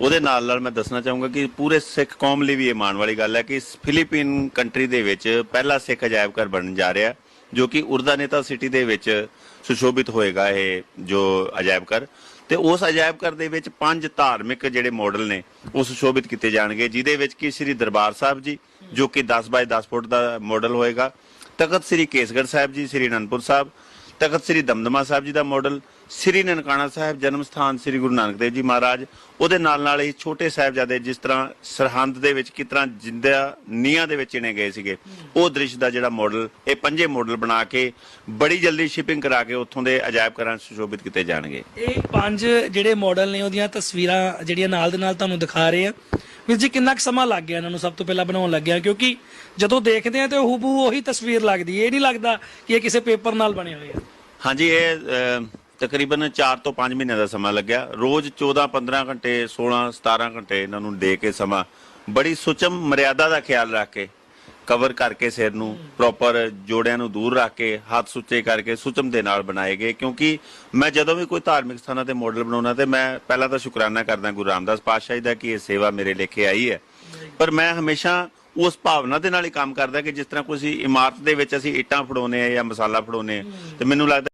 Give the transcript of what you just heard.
ਉਹਦੇ ਨਾਲ ਨਾਲ ਮੈਂ ਦੱਸਣਾ ਚਾਹੂੰਗਾ ਕਿ ਪੂਰੇ ਸਿੱਖ ਕੌਮ ਲਈ ਵੀ ਇਹ ਮਾਣ ਵਾਲੀ ਗੱਲ ਹੈ ਕਿ ਫਿਲੀਪੀਨ ਕੰਟਰੀ ਦੇ ਵਿੱਚ ਪਹਿਲਾ ਸਿੱਖ ਅਜਾਇਬ ਘਰ ਬਣਨ ਜਾ ਰਿਹਾ, ਜੋ ਕਿ ਉਰਦਾਨੇਤਾ ਸਿਟੀ ਦੇ ਵਿੱਚ ਸੁਸ਼ੋਭਿਤ ਹੋਏਗਾ ਇਹ ਜੋ ਅਜਾਇਬ ਘਰ। ਤੇ ਉਸ ਅਜਾਇਬ ਘਰ ਦੇ ਵਿੱਚ ਪੰਜ ਧਾਰਮਿਕ ਜਿਹੜੇ ਮਾਡਲ ਨੇ, ਉਹ ਸੁਸ਼ੋਭਿਤ ਕੀਤੇ ਜਾਣਗੇ, ਜਿਹਦੇ ਵਿੱਚ ਕਿ ਸ੍ਰੀ ਦਰਬਾਰ ਸਾਹਿਬ ਜੀ, ਜੋ ਕਿ 10 ਬਾਏ 10 ਫੁੱਟ ਦਾ ਮਾਡਲ ਹੋਏਗਾ, ਤਖਤ ਸ੍ਰੀ ਕੇਸਗੜ੍ਹ ਸਾਹਿਬ ਜੀ, ਸ੍ਰੀ ਅਨੰਦਪੁਰ ਸਾਹਿਬ ਤਖਤ ਸ੍ਰੀ ਦਮਦਮਾ ਸਾਹਿਬ ਜੀ ਦਾ ਮਾਡਲ, ਸ੍ਰੀ ਨਨਕਾਣਾ ਸਾਹਿਬ ਜਨਮ ਸਥਾਨ ਸ੍ਰੀ ਗੁਰੂ ਨਾਨਕ ਦੇਵ ਜੀ ਮਹਾਰਾਜ, ਉਹਦੇ ਨਾਲ ਨਾਲ ਹੀ ਛੋਟੇ ਸਾਹਿਬਜ਼ਾਦੇ ਜਿਸ ਤਰ੍ਹਾਂ ਸਰਹੰਦ ਦੇ ਵਿੱਚ ਕਿਸ ਤਰ੍ਹਾਂ ਜਿੰਦਾ ਨੀਹਾਂ ਦੇ ਵਿੱਚ ਚਿਣੇ ਗਏ ਸੀਗੇ, ਉਹ ਦ੍ਰਿਸ਼ ਦਾ ਜਿਹੜਾ ਮਾਡਲ, ਇਹ ਪੰਜੇ ਮਾਡਲ ਬਣਾ ਕੇ ਬੜੀ ਜਲਦੀ ਸ਼ਿਪਿੰਗ ਕਰਾ ਕੇ ਉੱਥੋਂ ਦੇ ਅਜਾਇਬ ਘਰਾਂ ਸੁਸ਼ੋਭਿਤ ਕੀਤੇ ਜਾਣਗੇ। ਇਹ ਪੰਜ ਜਿਹੜੇ ਮਾਡਲ ਨੇ ਉਹਦੀਆਂ ਤਸਵੀਰਾਂ ਜਿਹੜੀਆਂ ਨਾਲ ਦੇ ਨਾਲ ਤੁਹਾਨੂੰ ਦਿਖਾ ਰਹੇ ਆ ਵੀਰ ਜੀ, ਕਿੰਨਾ ਕੁ ਸਮਾਂ ਲੱਗ ਗਿਆ ਇਹਨਾਂ ਨੂੰ ਸਭ ਤੋਂ ਪਹਿਲਾਂ ਬਣਾਉਣ ਲੱਗਿਆ? ਕਿਉਂਕਿ ਜਦੋਂ ਦੇਖਦੇ ਆ ਤੇ ਹੂਬਹੂ ਉਹੀ ਤਸਵੀਰ ਲੱਗਦੀ ਹੈ। ਇਹ ਨਹੀਂ ਲੱਗਦਾ ਕਿ ਇਹ ਕਿਸੇ ਪੇਪਰ ਨਾਲ ਬਣੇ ਹੋਏ ਆ। ਹਾਂਜੀ ਇਹ ਤਕਰੀਬਨ 4 ਤੋਂ 5 ਮਹੀਨੇ ਦਾ ਸਮਾਂ ਲੱਗਿਆ। ਰੋਜ਼ 14 15 ਘੰਟੇ 16 17 ਘੰਟੇ ਇਹਨਾਂ ਨੂੰ ਦੇ ਕੇ ਸਮਾਂ ਬੜੀ ਸੁਚਮ ਮਰਿਆਦਾ ਦਾ ਖਿਆਲ ਰੱਖ ਕੇ ਕਵਰ ਕਰਕੇ ਸਿਰ ਨੂੰ ਪ੍ਰੋਪਰ ਜੋੜਿਆਂ ਨੂੰ ਦੂਰ ਰੱਖ ਕੇ ਹੱਥ ਸੁੱਚੇ ਕਰਕੇ ਸੁਚਮ ਦੇ ਨਾਲ ਬਣਾਏ ਗਏ। ਕਿਉਂਕਿ ਮੈਂ ਜਦੋਂ ਵੀ ਕੋਈ ਧਾਰਮਿਕ ਸਥਾਨਾਂ ਤੇ ਮਾਡਲ ਬਣਾਉਣਾ ਤੇ ਮੈਂ ਪਹਿਲਾਂ ਤਾਂ ਸ਼ੁਕਰਾਨਾ ਕਰਦਾ ਗੁਰੂ ਰਾਮਦਾਸ ਪਾਤਸ਼ਾਹ ਜੀ ਦਾ ਕਿ ਇਹ ਸੇਵਾ ਮੇਰੇ ਲੇਖੇ ਆਈ ਹੈ। ਪਰ ਮੈਂ ਹਮੇਸ਼ਾ ਉਸ ਭਾਵਨਾ ਦੇ ਨਾਲ ਹੀ ਕੰਮ ਕਰਦਾ ਕਿ ਜਿਸ ਤਰ੍ਹਾਂ ਕੋਈ ਇਮਾਰਤ ਦੇ ਵਿੱਚ ਅਸੀਂ ਇੱਟਾਂ ਫੜਾਉਨੇ ਆ ਜਾਂ ਮਸਾਲਾ ਫੜਾਉਨੇ ਆ ਤੇ ਮੈਨੂੰ ਲੱਗਦਾ